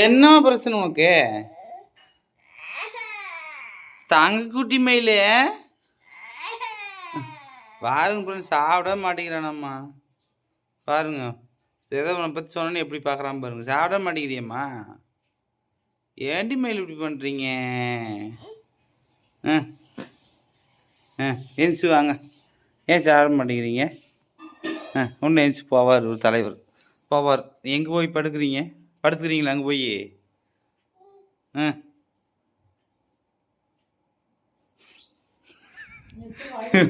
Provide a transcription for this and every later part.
என்ன பிரச்சனை உனக்கு? தங்க குட்டி மயிலே. பாருங்க ஃப்ரெண்ட்ஸ் சாப்பிட மாட்டேங்கிறானம்மா. பாருங்க. ஏதோ உன்னை பற்றி சொன்னேன்னு எப்படி பார்க்குறான் பாருங்க. சாப்பிட மாட்டேங்கிறியம்மா. ஏண்டி மயில் இப்படி பண்ணுறீங்க ஆ ஆ எந்திச்சு வாங்க. ஏன் சாப்பிட மாட்டேங்கிறீங்க? ஆ ஒன்று எந்திச்சு போவார் ஒரு தலைவர். பவர். எங்கே போய் படுக்கிறீங்க? படுத்துக்கிறீங்களா அங்கே போய்? ஆ.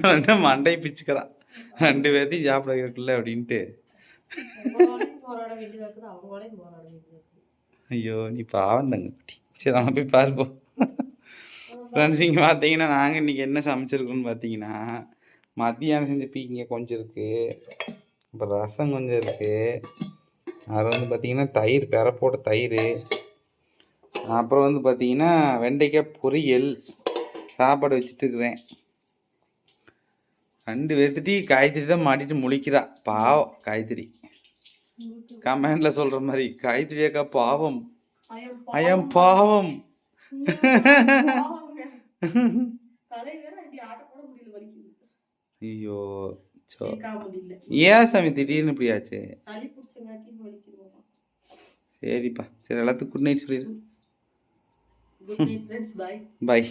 ரெண்டு மண்டை பிச்சுக்கிறான். ரெண்டு பேர்த்தையும் சாப்பிட இருக்குல்ல அப்படின்ட்டு. ஐயோ நீ பாவம் தங்க குட்டி. சரி நம்ம போய் பார்ப்போம் ஃப்ரெண்ட்ஸ் இங்கே பார்த்தீங்கன்னா நாங்கள் இன்றைக்கி என்ன சமைச்சிருக்கோன்னு பார்த்தீங்கன்னா மத்தியானம் செஞ்ச பீக்கிங்க கொஞ்சம் இருக்குது அப்புறம் ரசம் கொஞ்சம் இருக்குது அப்புறம் வந்து பார்த்தீங்கன்னா தயிர் பெற போட்ட தயிர் அப்புறம் வந்து பார்த்தீங்கன்னா வெண்டைக்காய் பொரியல் சாப்பாடு வச்சுட்டு இருக்கிறேன். ரெண்டு பேர்த்துட்டி காய்கறி தான் மாட்டிட்டு முழிக்கிறா. பாவம் காய்கறி. கமெண்ட்ல சொல்ற மாதிரி காய்கறி அக்கா பாவம். ஐயம் பாவம். ஐயோ ஏன் சாமி திடீர்னு இப்படி ஆச்சு? சளி பிடிச்சங்காட்டி வலிக்குது சரிப்பா. சரி எல்லாத்துக்கும் குட் நைட் சொல்லிடு. பாய் பாய்